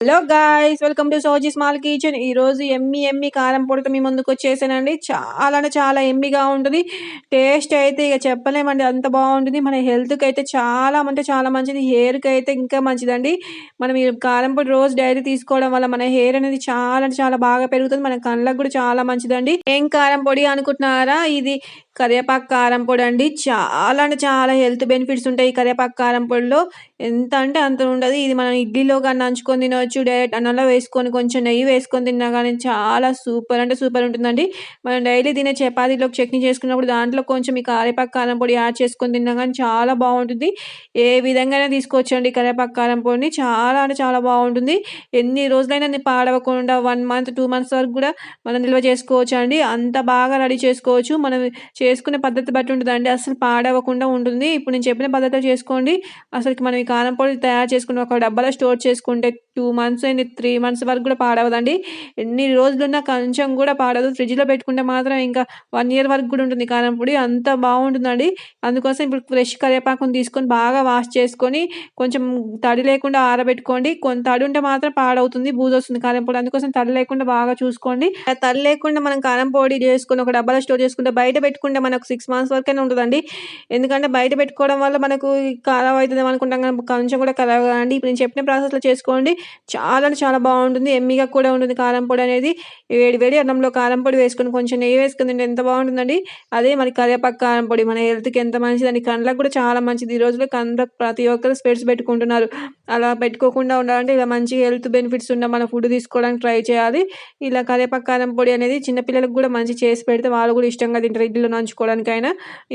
Hello guys welcome to సోజీ small kitchen ఈ రోజు ఎమ్మి ఎమ్మి కారం పొడితో మీ ముందుకు వచ్చేసానండి. చాలా అంటే చాలా ఎమ్మిగా ఉంటుంది. టేస్ట్ అయితే ఇక చెప్పలేమండి అంత బాగుంటుంది. మన హెల్త్కి అయితే చాలా అంటే చాలా మంచిది. హెయిర్కి అయితే ఇంకా మంచిదండి. మనం ఈ కారం పొడి రోజు డైరీ తీసుకోవడం వల్ల మన హెయిర్ అనేది చాలా అంటే చాలా బాగా పెరుగుతుంది. మన కళ్ళకు కూడా చాలా మంచిదండి. ఏం కారం పొడి అనుకుంటున్నారా? ఇది కరివేపాకు కారం పొడి అండి చాలా అంటే చాలా హెల్త్ బెనిఫిట్స్ ఉంటాయి ఈ కరివేపాకు కారం పొడిలో. ఎంత అంటే అంత ఉండదు. ఇది మనం ఇడ్లీలో కానీ నంచుకొని తినవచ్చు డైరెక్ట్ అన్నంలో వేసుకొని కొంచెం నెయ్యి వేసుకొని తిన్నా కానీ చాలా సూపర్ అంటే సూపర్ ఉంటుందండి. మనం డైలీ తినే చపాతీలోకి చట్నీ చేసుకున్నప్పుడు దాంట్లో కొంచెం ఈ కరివేపాకు కారం పొడి యాడ్ చేసుకొని తిన్నా కానీ చాలా బాగుంటుంది. ఏ విధంగా తీసుకోవచ్చండి కరివేపాకు కారం పొడిని. చాలా అంటే చాలా బాగుంటుంది. ఎన్ని రోజులైనా పాడవకుండా వన్ మంత్ టూ మంత్స్ వరకు కూడా మనం నిల్వ చేసుకోవచ్చు అండి అంత బాగా రెడీ చేసుకోవచ్చు. మనం చేసుకునే పద్ధతి బట్టి ఉంటుందండి. అసలు పాడవకుండా ఉంటుంది. ఇప్పుడు నేను చెప్పిన పద్ధతిలో చేసుకోండి. అసలుకి మనం ఈ కారం పొడి తయారు చేసుకుని ఒక డబ్బాలో స్టోర్ చేసుకుంటే two months and three months వరకు కూడా పాడవదండి. ఎన్ని రోజులున్నా కొంచెం కూడా పాడదు. ఫ్రిడ్జ్లో పెట్టుకుంటే మాత్రం ఇంకా వన్ ఇయర్ వరకు కూడా ఉంటుంది. కారం పొడి అంత బాగుంటుందండి. అందుకోసం ఇప్పుడు ఫ్రెష్ కరివేపాకుని తీసుకొని బాగా వాష్ చేసుకొని కొంచెం తడి లేకుండా ఆరబెట్టుకోండి. కొంత తడి ఉంటే మాత్రం పాడవుతుంది. బూజు వస్తుంది కారం పొడి. అందుకోసం తడి లేకుండా బాగా చూసుకోండి. తడి లేకుండా మనం కారం పొడి చేసుకుని ఒక డబ్బాలో స్టోర్ చేసుకుంటే బయట పెట్టుకుంటే మనకు సిక్స్ మంత్స్ వరకైనా ఉంటుందండి. ఎందుకంటే బయట పెట్టుకోవడం వల్ల మనకు ఖరాబ్ అవుతుంది అనుకుంటాం కానీ కొంచెం కూడా ఖరాబ్ కాదండి ఇప్పుడు నేను చెప్పిన ప్రాసెస్లో చేసుకోండి. చాలా అంటే చాలా బాగుంటుంది. ఎమ్మిగా కూడా ఉంటుంది కారం పొడి అనేది. వేడి వేడి అన్నంలో కారం పొడి వేసుకొని కొంచెం నెయ్యి వేసుకుని తింటే ఎంత బాగుంటుందండి. అదే మరి కరివేపాకు కారం పొడి. మన హెల్త్కి ఎంత మంచిదండి. కండ్లకు కూడా చాలా మంచిది. ఈ రోజుల్లో కళ్ళకు ప్రతి ఒక్కరు స్పెట్స్ పెట్టుకుంటున్నారు. అలా పెట్టుకోకుండా ఉండాలంటే ఇలా మంచి హెల్త్ బెనిఫిట్స్ ఉన్న మన ఫుడ్ తీసుకోవడానికి ట్రై చేయాలి. ఇలా కరివేపాకు కారం పొడి అనేది చిన్నపిల్లలకు కూడా మంచి చేసి పెడితే వాళ్ళు కూడా ఇష్టంగా తింటారు. ఇడ్లీలో నంచుకోవడానికైనా.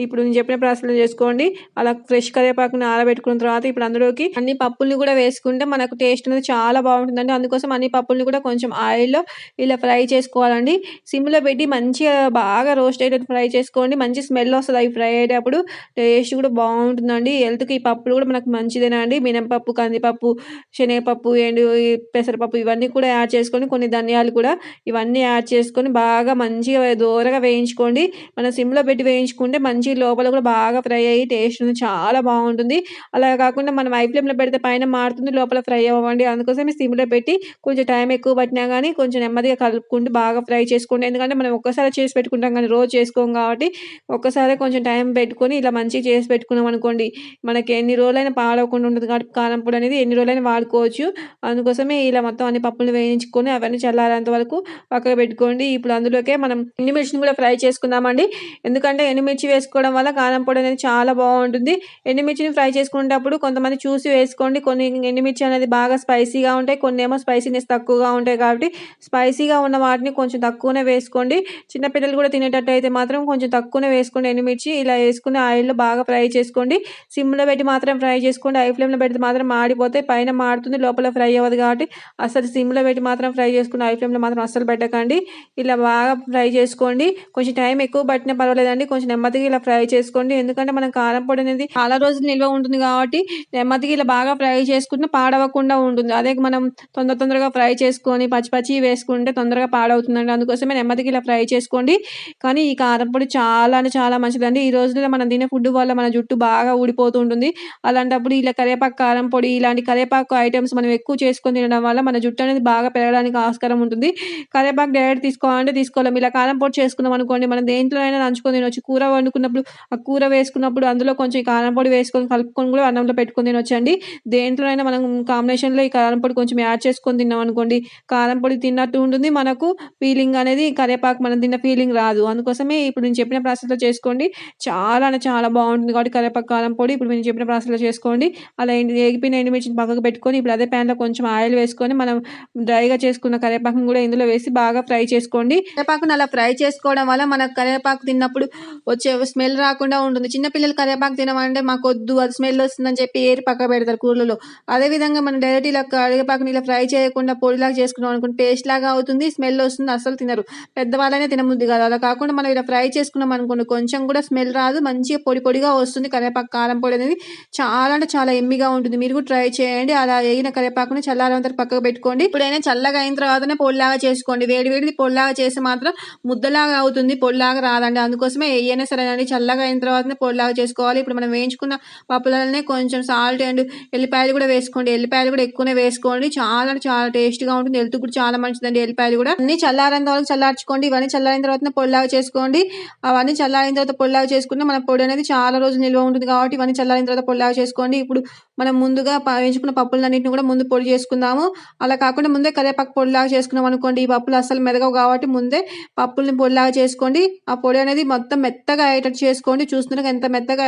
ఇప్పుడు నేను చెప్పిన ప్రాసెస్లో చేసుకోండి. అలా ఫ్రెష్ కరివేపాకుని ఆరబెట్టుకున్న తర్వాత ఇప్పుడు అందులోకి అన్ని పప్పుల్ని కూడా వేసుకుంటే మనకు టేస్ట్ అనేది చాలా బాగుంటుందండి. అందుకోసం అన్ని పప్పుల్ని కూడా కొంచెం ఆయిల్లో ఇలా ఫ్రై చేసుకోవాలండి. సిమ్లో పెట్టి మంచిగా బాగా రోస్ట్ అయ్యేటట్టు ఫ్రై చేసుకోండి. మంచి స్మెల్ వస్తుంది అవి ఫ్రై అయ్యేటప్పుడు. టేస్ట్ కూడా బాగుంటుందండి. హెల్త్కి ఈ పప్పులు కూడా మనకు మంచిదేనా అండి? మినపప్పు కందిపప్పు శనగపప్పు ఎండు ఈ పెసరపప్పు ఇవన్నీ కూడా యాడ్ చేసుకొని కొన్ని ధనియాలు కూడా ఇవన్నీ యాడ్ చేసుకొని బాగా మంచిగా దూరగా వేయించుకోండి. మనం సిమ్లో పెట్టి వేయించుకుంటే మంచి లోపల కూడా బాగా ఫ్రై అయ్యి టేస్ట్ చాలా బాగుంటుంది. అలా కాకుండా మనం ఐ ఫ్లేమ్లో పెడితే పైన మారుతుంది లోపల ఫ్రై అవ్వండి. అందుకోసం సిమ్లో పెట్టి కొంచెం టైం ఎక్కువ పట్టినా కానీ కొంచెం నెమ్మదిగా కలుపుకుంటూ బాగా ఫ్రై చేసుకోండి. ఎందుకంటే మనం ఒక్కసారి చేసి పెట్టుకుంటాం కానీ రోజు చేసుకోం కాబట్టి ఒక్కసారి కొంచెం టైం పెట్టుకొని ఇలా మంచిగా చేసి పెట్టుకున్నాం అనుకోండి మనకి ఎన్ని రోజులైనా పాడవకుండా ఉంటుంది కాబట్టి కారం పొడి అనేది ఎన్ని రోజులైనా వాడుకోవచ్చు. అందుకోసమే ఇలా మొత్తం అన్ని పప్పులు వేయించుకొని అవన్నీ చల్లారేంత వరకు పక్కన పెట్టుకోండి. ఇప్పుడు అందులోకే మనం ఎండుమిర్చిని కూడా ఫ్రై చేసుకుందామండి. ఎందుకంటే ఎండుమిర్చి వేసుకోవడం వల్ల కారం పొడి అనేది చాలా బాగుంటుంది. ఎండుమిర్చిని ఫ్రై చేసుకునేటప్పుడు కొంతమంది చూసి వేసుకోండి. కొన్ని ఎండుమిర్చి అనేది బాగా స్పైసీ స్పైసీగా ఉంటాయి కొన్ని ఏమో స్పైసీనెస్ తక్కువగా ఉంటాయి కాబట్టి స్పైసీగా ఉన్న వాటిని కొంచెం తక్కువనే వేసుకోండి. చిన్నపిల్లలు కూడా తినేటట్టు అయితే మాత్రం కొంచెం తక్కువనే వేసుకోండి ఎండుమిర్చి. ఇలా వేసుకుని ఆయిల్లో బాగా ఫ్రై చేసుకోండి. సిమ్లో పెట్టి మాత్రం ఫ్రై చేసుకోండి. ఐ ఫ్లేమ్లో పెడితే మాత్రం మాడిపోతే పైన మాడుతుంది లోపల ఫ్రై అవ్వదు కాబట్టి అసలు సిమ్లో పెట్టి మాత్రం ఫ్రై చేసుకుని ఐ ఫ్లేమ్లో మాత్రం అస్సలు పెట్టకండి. ఇలా బాగా ఫ్రై చేసుకోండి. కొంచెం టైం ఎక్కువ పట్టినా పర్వాలేదండి. కొంచెం నెమ్మదిగా ఇలా ఫ్రై చేసుకోండి. ఎందుకంటే మనం కారం పొడి అనేది చాలా రోజులు నిల్వ ఉంటుంది కాబట్టి నెమ్మదిగా ఇలా బాగా ఫ్రై చేసుకుంటే పాడవకుండా ఉంటుంది. అదే మనం తొందర తొందరగా ఫ్రై చేసుకొని పచ్చి పచ్చి వేసుకుంటే తొందరగా పాడవుతుందండి. అందుకోసమే నెమ్మదిగా ఇలా ఫ్రై చేసుకోండి. కానీ ఈ కారం పొడి చాలా అంటే చాలా మంచిదండి. ఈ రోజుల్లో మనం తినే ఫుడ్ వల్ల మన జుట్టు బాగా ఊడిపోతూ ఉంటుంది. అలాంటప్పుడు ఇలా కరివేపాకు కారం పొడి ఇలాంటి కరివేపాకు ఐటమ్స్ మనం ఎక్కువ చేసుకొని తినడం వల్ల మన జుట్టు అనేది బాగా పెరగడానికి ఆస్కారం ఉంటుంది. కరివేపాకు డైరెక్ట్ తీసుకోవాలంటే తీసుకోలేము. ఇలా కారం పొడి చేసుకున్నాం అనుకోండి మనం దేంట్లో అయినా నంచుకొని తినొచ్చు. కూర వండుకున్నప్పుడు ఆ కూర వేసుకున్నప్పుడు అందులో కొంచెం కారం పొడి వేసుకొని కలుపుకొని కూడా అన్నంలో పెట్టుకొని తినొచ్చండి. దేంట్లోనైనా మనం కాంబినేషన్లో ఈ కారం పొడి కొంచెం యాడ్ చేసుకొని తిన్నాం అనుకోండి కారం పొడి తిన్నట్టు ఉంటుంది. మనకు ఫీలింగ్ అనేది కరివేపాకు మనం తిన్న ఫీలింగ్ రాదు. అందుకోసమే ఇప్పుడు నేను చెప్పిన ప్రాసెస్లో చేసుకోండి. చాలా అంటే చాలా బాగుంటుంది కాబట్టి కరివేపాకు కారం పొడి ఇప్పుడు నేను చెప్పిన ప్రాసెస్లో చేసుకోండి. అలా ఎండి ఏగిపోయిన ఎండుమిర్చిని పక్కకు పెట్టుకొని ఇప్పుడు అదే ప్యాన్లో కొంచెం ఆయిల్ వేసుకొని మనం డ్రైగా చేసుకున్న కరివేపాకుని కూడా ఇందులో వేసి బాగా ఫ్రై చేసుకోండి. కరివేపాకుని అలా ఫ్రై చేసుకోవడం వల్ల మనకు కరివేపాకు తిన్నప్పుడు వచ్చే స్మెల్ రాకుండా ఉంటుంది. చిన్నపిల్లలు కరివేపాకు తినమంటే మాకు వద్దు అది స్మెల్ వస్తుందని చెప్పి ఏరి పక్క పెడతారు కూరలలో. అదేవిధంగా మనం డైరెక్ట్ ఇలా కరివేపాకుని ఇలా ఫ్రై చేయకుండా పొడిలాగా చేసుకున్నాం అనుకుంటే పేస్ట్ లాగా అవుతుంది స్మెల్ వస్తుంది అసలు తినరు. పెద్దవాళ్ళనే తినముద్ది కాదు. అలా కాకుండా మనం ఇలా ఫ్రై చేసుకున్నాం అనుకోండి కొంచెం కూడా స్మెల్ రాదు మంచిగా పొడి పొడిగా వస్తుంది. కరివేపాకు కారం పొడి అనేది చాలా అంటే చాలా ఎమ్మిగా ఉంటుంది. మీరు కూడా ట్రై చేయండి. అలా వేగిన కరివేపాకుని చల్లారంతా పక్కకు పెట్టుకోండి. ఇప్పుడైనా చల్లగా అయిన తర్వాతనే పొడిలాగా చేసుకోండి. వేడి వేడిది పొడిలాగా చేస్తే మాత్రం ముద్దలాగా అవుతుంది పొడిలాగా రాదండి. అందుకోసమే ఏయైనా సరే అండి చల్లగా అయిన తర్వాతనే పొడిలాగా చేసుకోవాలి. ఇప్పుడు మనం వేయించుకున్న పప్పులనే కొంచెం సాల్ట్ అండ్ ఎల్లిపాయలు కూడా వేసుకోండి. ఎల్లిపాయలు కూడా ఎక్కువనే వేసుకోండి. వేసుకోండి. చాలా చాలా చాలా టేస్ట్గా ఉంటుంది. హెల్త్ కూడా చాలా మంచిదండి. ఎల్లిపాయలు కూడా. అన్ని చల్లారిన తర్వాత చల్లార్చుకోండి. ఇవన్నీ చల్లారిన తర్వాత పొడిలాగా చేసుకోండి. అవన్నీ చల్లారిన తర్వాత పొడిలాగా చేసుకుంటే మన పొడి అనేది చాలా రోజులు నిల్వ ఉంటుంది కాబట్టి ఇవన్నీ చల్లారిన తర్వాత పొడిలాగా చేసుకోండి. ఇప్పుడు మనం ముందుగా వేయించుకున్న పప్పులన్నింటిని కూడా ముందు పొడి చేసుకుందాము. అలా కాకుండా ముందే కరివేపాకు పొడిలాగా చేసుకున్నాం అనుకోండి. ఈ పప్పులు అసలు మెదగవు కాబట్టి ముందే పప్పుల్ని పొడిలాగా చేసుకోండి. ఆ పొడి అనేది మొత్తం మెత్తగా అయ్యేటట్టు చేసుకోండి. చూస్తున్నాక ఎంత మెత్తగా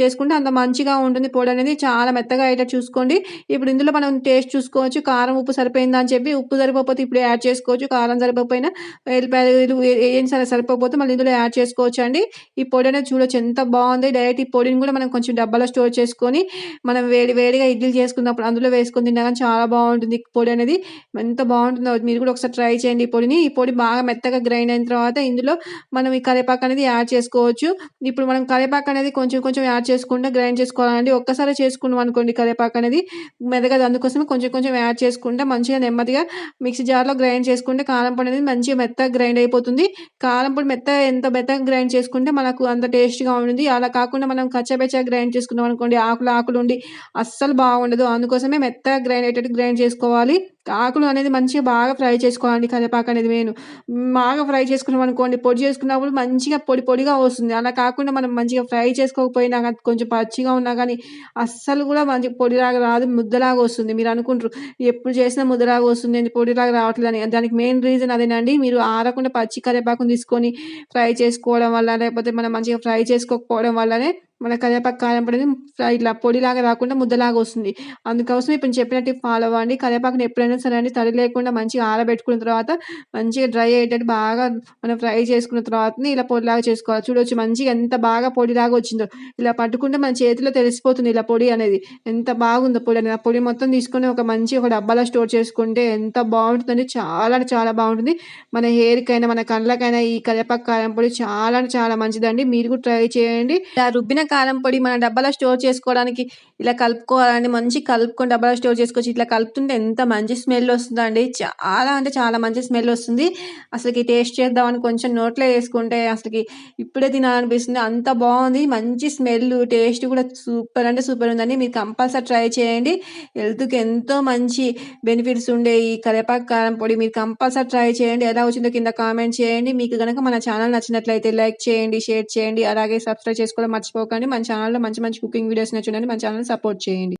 చేసుకుంటే అంత మంచిగా ఉంటుంది. పొడి అనేది చాలా మెత్తగా అయ్యేటట్టు చూసుకోండి. ఇప్పుడు ఇందులో మనం టేస్ట్ చూసుకోవచ్చు. కారం ఉప్పు సరిపోయిందా అని చెప్పి ఉప్పు సరిపోతే ఇప్పుడు యాడ్ చేసుకోవచ్చు. కారం సరిపోయినా ఎల్లిపాయలు ఏం సరే సరిపోతే మళ్ళీ ఇందులో యాడ్ చేసుకోవచ్చు అండి ఈ పొడి అనేది చూడొచ్చు. ఎంత బాగుంది. డైరెక్ట్ ఈ పొడిని కూడా మనం కొంచెం డబ్బాలో స్టోర్ చేసుకొని మనం వేడి వేడిగా ఇడ్లీ చేసుకున్నప్పుడు అందులో వేసుకొని తిన్నా కానీ చాలా బాగుంటుంది ఈ పొడి అనేది. ఎంత బాగుంటుందో మీరు కూడా ఒకసారి ట్రై చేయండి ఈ పొడిని. ఈ పొడి బాగా మెత్తగా గ్రైండ్ అయిన తర్వాత ఇందులో మనం ఈ కరివేపాకు అనేది యాడ్ చేసుకోవచ్చు. ఇప్పుడు మనం కరివేపాకు అనేది కొంచెం కొంచెం యాడ్ చేసుకుంటే గ్రైండ్ చేసుకోవాలండి. ఒక్కసారి చేసుకున్నాం అనుకోండి కరివేపాకు అనేది మెదగదు. అందుకోసమే కొంచెం కొంచెం కొంచెం యాడ్ చేసుకుంటే మంచిగా నెమ్మదిగా మిక్సీ జార్లో గ్రైండ్ చేసుకుంటే కారం పొడి అనేది మంచిగా మెత్తగా గ్రైండ్ అయిపోతుంది. కారం పొడి మెత్తగా ఎంత మెత్తగా గ్రైండ్ చేసుకుంటే మనకు అంత టేస్ట్గా ఉంటుంది అలా కాకుండా మనం కచ్చబెచ్చగా గ్రైండ్ చేసుకున్నాం అనుకోండి ఆకులు ఆకులు ఉండి అస్సలు బాగుండదు. అందుకోసమే మెత్తగా గ్రైండ్ అయ్యేటట్టు గ్రైండ్ చేసుకోవాలి. ఆకులు అనేది మంచిగా బాగా ఫ్రై చేసుకోవాలండి కరివేపాకు అనేది మెయిన్. బాగా ఫ్రై చేసుకున్నాం అనుకోండి పొడి చేసుకున్నప్పుడు మంచిగా పొడి పొడిగా వస్తుంది. అలా కాకుండా మనం మంచిగా ఫ్రై చేసుకోకపోయినా కానీ కొంచెం పచ్చిగా ఉన్నా కానీ అస్సలు కూడా మంచి పొడిలాగా రాదు ముద్దలాగా వస్తుంది. మీరు అనుకుంటారు ఎప్పుడు చేసినా ముద్దలాగా వస్తుంది ఏంది పొడిలాగా రావట్లేదు అని దానికి మెయిన్ రీజన్ అదేనండి మీరు ఆరకుండా పచ్చి కరివేపాకును తీసుకొని ఫ్రై చేసుకోవడం వల్ల లేకపోతే మనం మంచిగా ఫ్రై చేసుకోకపోవడం వల్లనే మన కరివేపాకు కారం పొడి అనేది ఇట్లా పొడిలాగా రాకుండా ముద్దలాగా వస్తుంది. అందుకోసం ఇప్పుడు చెప్పినట్టు ఫాలో అవ్వండి కరివేపాకుని ఎప్పుడైనా సరే అండి తడి లేకుండా మంచిగా ఆరబెట్టుకున్న తర్వాత మంచిగా డ్రై అయ్యేటట్టు బాగా మనం ఫ్రై చేసుకున్న తర్వాత ఇలా పొడిలాగా చేసుకోవాలి. చూడొచ్చు మంచిగా ఎంత బాగా పొడిలాగా వచ్చిందో. ఇలా పట్టుకుంటే మన చేతిలో తెలిసిపోతుంది ఇలా పొడి అనేది. ఎంత బాగుందో పొడి అనేది. ఆ పొడి మొత్తం తీసుకొని ఒక మంచి ఒక డబ్బాలో స్టోర్ చేసుకుంటే ఎంత బాగుంటుందండి. చాలా చాలా బాగుంటుంది. మన హెయిర్కైనా మన కళ్ళకైనా ఈ కరివేపాకు కారం పొడి చాలా చాలా మంచిదండి. మీరు కూడా ట్రై చేయండి. ఇలా రుబ్బిన కారం పొడి మన డబ్బాలో స్టోర్ చేసుకోవడానికి ఇలా కలుపుకోవాలండి. మంచి కలుపుకొని డబ్బాలో స్టోర్ చేసుకోవచ్చు ఇట్లా కలుపుతుంటే ఎంత మంచి స్మెల్ వస్తుందండి. చాలా అంటే చాలా మంచి స్మెల్ వస్తుంది. అసలుకి టేస్ట్ చేద్దామని కొంచెం నోట్లో వేసుకుంటే అసలుకి ఇప్పుడే తినాలనిపిస్తుంది. అంత బాగుంది. మంచి స్మెల్ టేస్ట్ కూడా సూపర్ అంటే సూపర్ ఉందండి. మీరు కంపల్సరీ ట్రై చేయండి. హెల్త్కి ఎంతో మంచి బెనిఫిట్స్ ఉండే ఈ కరివేపాకు కారం పొడి మీరు కంపల్సరీ ట్రై చేయండి. ఎలా వచ్చిందో కింద కామెంట్ చేయండి. మీకు కనుక మన ఛానల్ నచ్చినట్లయితే లైక్ చేయండి షేర్ చేయండి. అలాగే సబ్స్క్రైబ్ చేసుకోవడం మర్చిపోకండి. మన ఛానల్లో మంచి మంచి కుకింగ్ వీడియోస్ చూడండి మన ఛానల్ సపోర్ట్ చేయండి.